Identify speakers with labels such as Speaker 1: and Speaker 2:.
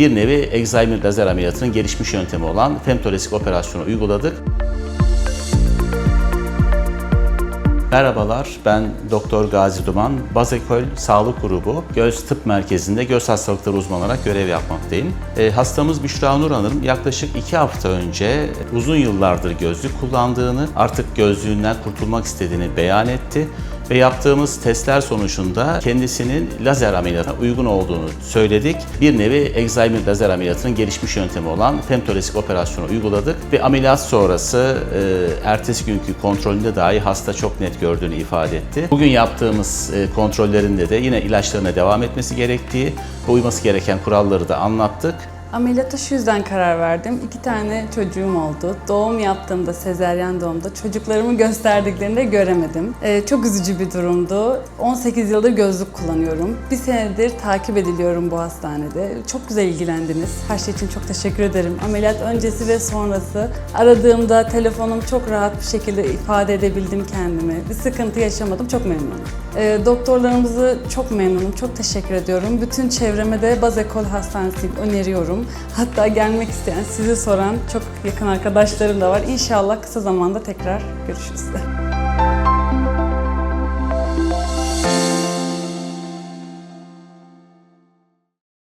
Speaker 1: bir nevi Alzheimer lazer ameliyatının gelişmiş yöntemi olan femtolesik operasyonu uyguladık. Merhabalar, ben Doktor Gazi Duman, Bazekol Sağlık Grubu Göz Tıp Merkezi'nde göz hastalıkları uzmanı olarak görev yapmaktayım. E, hastamız Büşra Nur Hanım yaklaşık iki hafta önce uzun yıllardır gözlük kullandığını, artık gözlüğünden kurtulmak istediğini beyan etti ve yaptığımız testler sonucunda kendisinin lazer ameliyatına uygun olduğunu söyledik. Bir nevi Alzheimer lazer ameliyatının gelişmiş yöntemi olan femtolesik operasyonu uyguladık ve ameliyat sonrası e, ertesi günkü kontrolünde dahi hasta çok net gördüğünü ifade etti. Bugün yaptığımız e, kontrollerinde de yine ilaçlarına devam etmesi gerektiği uyması gereken kuralları da anlattık.
Speaker 2: Ameliyata şu yüzden karar verdim. İki tane çocuğum oldu. Doğum yaptığımda, sezeryan doğumda çocuklarımı gösterdiklerinde göremedim. Ee, çok üzücü bir durumdu. 18 yıldır gözlük kullanıyorum. Bir senedir takip ediliyorum bu hastanede. Çok güzel ilgilendiniz. Her şey için çok teşekkür ederim. Ameliyat öncesi ve sonrası aradığımda telefonum çok rahat bir şekilde ifade edebildim kendimi. Bir sıkıntı yaşamadım. Çok memnunum. Ee, doktorlarımızı çok memnunum. Çok teşekkür ediyorum. Bütün çevreme de Bazekol Hastanesi'ni öneriyorum. Hatta gelmek isteyen, sizi soran çok yakın arkadaşlarım da var. İnşallah kısa zamanda tekrar görüşürüz.